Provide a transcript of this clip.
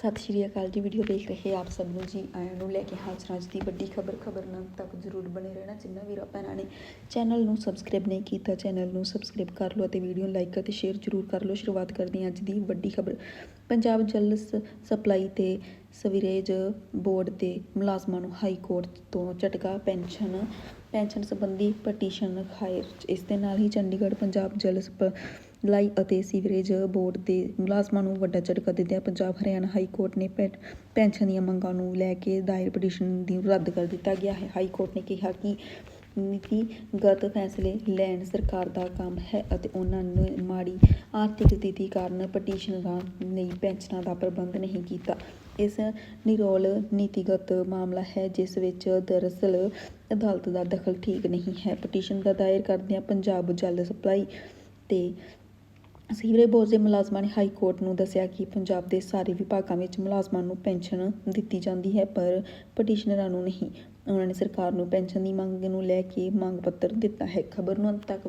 ਸਤਿ ਸ਼੍ਰੀ ਅਕਾਲ ਜੀ ਵੀਡੀਓ ਦੇਖ ਰਹੇ ਆਪ ਸਭ ਨੂੰ ਜੀ। ਆਇਆਂ ਨੂੰ ਲੈ ਕੇ ਹਾਜ਼ਰ ਅੱਜ ਦੀ ਵੱਡੀ ਖਬਰ ਖਬਰ ਨਾਲ ਤੱਕ ਜ਼ਰੂਰ ਬਣੇ ਰਹਿਣਾ। ਜਿੰਨਾ ਵੀਰਾਂ ਭੈਣਾਂ ਨੇ ਚੈਨਲ ਨੂੰ ਸਬਸਕ੍ਰਾਈਬ ਨਹੀਂ ਕੀਤਾ ਚੈਨਲ ਨੂੰ ਸਬਸਕ੍ਰਾਈਬ ਕਰ ਲਓ ਅਤੇ ਵੀਡੀਓ ਨੂੰ ਲਾਈਕ ਅਤੇ ਸ਼ੇਅਰ ਜ਼ਰੂਰ ਕਰ ਲਓ। ਸ਼ੁਰੂਆਤ ਕਰਦੇ ਹਾਂ ਅੱਜ ਦੀ ਵੱਡੀ ਖਬਰ। ਪੰਜਾਬ ਜਲ ਸਪਲਾਈ ਤੇ ਸਵੀਰੇਜ ਬੋਰਡ ਦੇ ਮੁਲਾਜ਼ਮਾਂ ਨੂੰ ਹਾਈ ਕੋਰਟ ਤੋਂ ਝਟਕਾ, ਪੈਨਸ਼ਨ ਪੈਨਸ਼ਨ ਸੰਬੰਧੀ ਪਟੀਸ਼ਨ ਖਾਇਰ ਇਸ ਦੇ ਨਾਲ ਹੀ ਚੰਡੀਗੜ੍ਹ, ਪੰਜਾਬ ਜਲ ਸਪਲਾਈ ਅਤੇ ਸੀਵਰੇਜ ਬੋਰਡ ਦੇ ਮੁਲਾਜ਼ਮਾਂ ਨੂੰ ਵੱਡਾ ਝਟਕਾ ਦਿੰਦਿਆਂ ਪੰਜਾਬ ਹਰਿਆਣਾ ਹਾਈ ਕੋਰਟ ਨੇ ਪੈ- ਪੈਨਸ਼ਨ ਦੀਆਂ ਮੰਗਾਂ ਨੂੰ ਲੈ ਕੇ ਦਾਇਰ ਪਟੀਸ਼ਨ ਦੀ ਰੱਦ ਕਰ ਦਿੱਤਾ ਗਿਆ ਹੈ। ਹਾਈ ਕੋਰਟ ਨੇ ਕਿਹਾ ਕਿ ਨੀਤੀਗਤ ਫੈਸਲੇ ਲੈਣ ਸਰਕਾਰ ਦਾ ਕੰਮ ਹੈ ਅਤੇ ਉਹਨਾਂ ਨੇ ਮਾੜੀ ਆਰਥਿਕ ਸਥਿਤੀ ਕਾਰਨ ਪਟੀਸ਼ਨਰਾਂ ਲਈ ਪੈਨਸ਼ਨਾਂ ਦਾ ਪ੍ਰਬੰਧ ਨਹੀਂ ਕੀਤਾ। ਇਸ ਨਿਰੋਲ ਨੀਤੀਗਤ ਮਾਮਲਾ ਹੈ, ਜਿਸ ਵਿੱਚ ਦਰਅਸਲ ਅਦਾਲਤ ਦਾ ਦਖਲ ਠੀਕ ਨਹੀਂ ਹੈ। ਪਟੀਸ਼ਨ ਦਾ ਦਾਇਰ ਕਰਦਿਆਂ ਪੰਜਾਬ ਜਲ ਸਪਲਾਈ ਤੇ ਸੀਵਰੇਜ ਬੋਰਡ ਦੇ ਮੁਲਾਜ਼ਮਾਂ ਨੇ ਹਾਈ ਕੋਰਟ ਨੂੰ ਦੱਸਿਆ ਕਿ ਪੰਜਾਬ ਦੇ ਸਾਰੇ ਵਿਭਾਗਾਂ ਵਿੱਚ ਮੁਲਾਜ਼ਮਾਂ ਨੂੰ ਪੈਨਸ਼ਨ ਦਿੱਤੀ ਜਾਂਦੀ ਹੈ, ਪਰ ਪਟੀਸ਼ਨਰਾਂ ਨੂੰ ਨਹੀਂ। ਉਹਨਾਂ ਨੇ ਸਰਕਾਰ ਨੂੰ ਪੈਨਸ਼ਨ ਦੀ ਮੰਗ ਨੂੰ ਲੈ ਕੇ ਮੰਗ ਪੱਤਰ ਦਿੱਤਾ ਹੈ। ਖਬਰ ਨੂੰ ਅੰਤ ਤੱਕ